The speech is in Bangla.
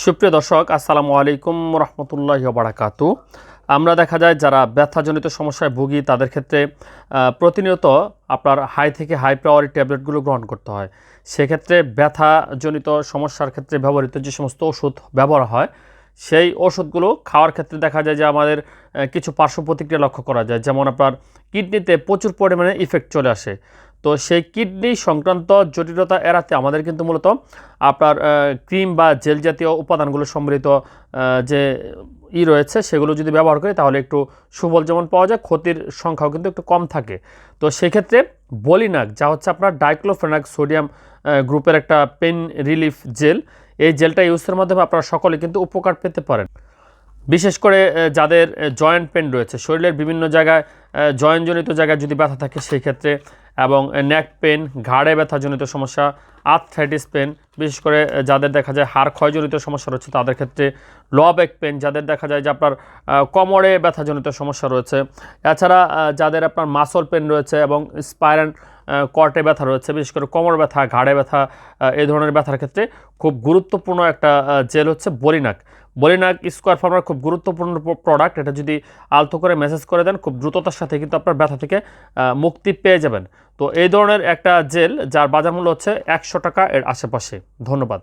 সুপ্রিয় দর্শক, আসসালামু আলাইকুম রহমতুল্লাহ বারাকাতু আমরা দেখা যায় যারা ব্যথাজনিত সমস্যায় ভুগি, তাদের ক্ষেত্রে প্রতিনিয়ত আপনার হাই থেকে হাই প্রাওয়ারি ট্যাবলেটগুলো গ্রহণ করতে হয়। সেক্ষেত্রে ব্যথাজনিত সমস্যার ক্ষেত্রে ব্যবহৃত যে সমস্ত ওষুধ ব্যবহার হয়, সেই ওষুধগুলো খাওয়ার ক্ষেত্রে দেখা যায় যে আমাদের কিছু পার্শ্ব প্রতিক্রিয়া লক্ষ্য করা যায়। যেমন আপনার কিডনিতে প্রচুর পরিমাণে ইফেক্ট চলে আসে। তো সেই কিডনি সংক্রান্ত জটিলতা এড়াতে আমাদের কিন্তু মূলত আপনার ক্রিম বা জেল জাতীয় উপাদানগুলো সম্মিলিত যে ই রয়েছে সেগুলো যদি ব্যবহার করি তাহলে একটু সুফল যেমন পাওয়া যায়, ক্ষতির সংখ্যাও কিন্তু একটু কম থাকে। তো সেক্ষেত্রে বলিনাক, যা হচ্ছে আপনার ডাইক্লোফেনাক সোডিয়াম গ্রুপের একটা পেন রিলিফ জেল, এই জেলটা ইউজের মাধ্যমে আপনারা সকলে কিন্তু উপকার পেতে পারেন। বিশেষ করে যাদের জয়েন্ট পেন রয়েছে, শরীরের বিভিন্ন জায়গায় জয়েন্টজনিত জায়গায় যদি ব্যথা থাকে, সেই ক্ষেত্রে, এবং নেক পেন ঘাড়ে ব্যথাজনিত সমস্যা আর্থ্রাইটিস পেন বিশেষ করে যাদের দেখা যায় হাড় ক্ষয়জনিত সমস্যা রয়েছে, তাদের ক্ষেত্রে ল ব্যাক পেন যাদের দেখা যায় যে আপনার কোমরে ব্যথাজনিত সমস্যা রয়েছে। এছাড়া যাদের আপনার মাসল পেন রয়েছে এবং স্পাইরান কর্টে ব্যথা রয়েছে, বিশেষ করে কোমর ব্যথা, ঘাড়ে ব্যথা এই ধরনের ব্যথার ক্ষেত্রে খুব গুরুত্বপূর্ণ একটা জেল হচ্ছে বলিনাক। বলিনাক স্কোয়ার ফার্মার খুব গুরুত্বপূর্ণ প্রোডাক্ট এটা যদি আলতো করে মেসেজ করে দেন, খুব দ্রুততার সাথে কিন্তু আপনার ব্যথা থেকে মুক্তি পেয়ে যাবেন। তো এই ধরনের একটা জেল, যার বাজার মূল্য হচ্ছে একশো টাকা এর আশেপাশে। ধন্যবাদ।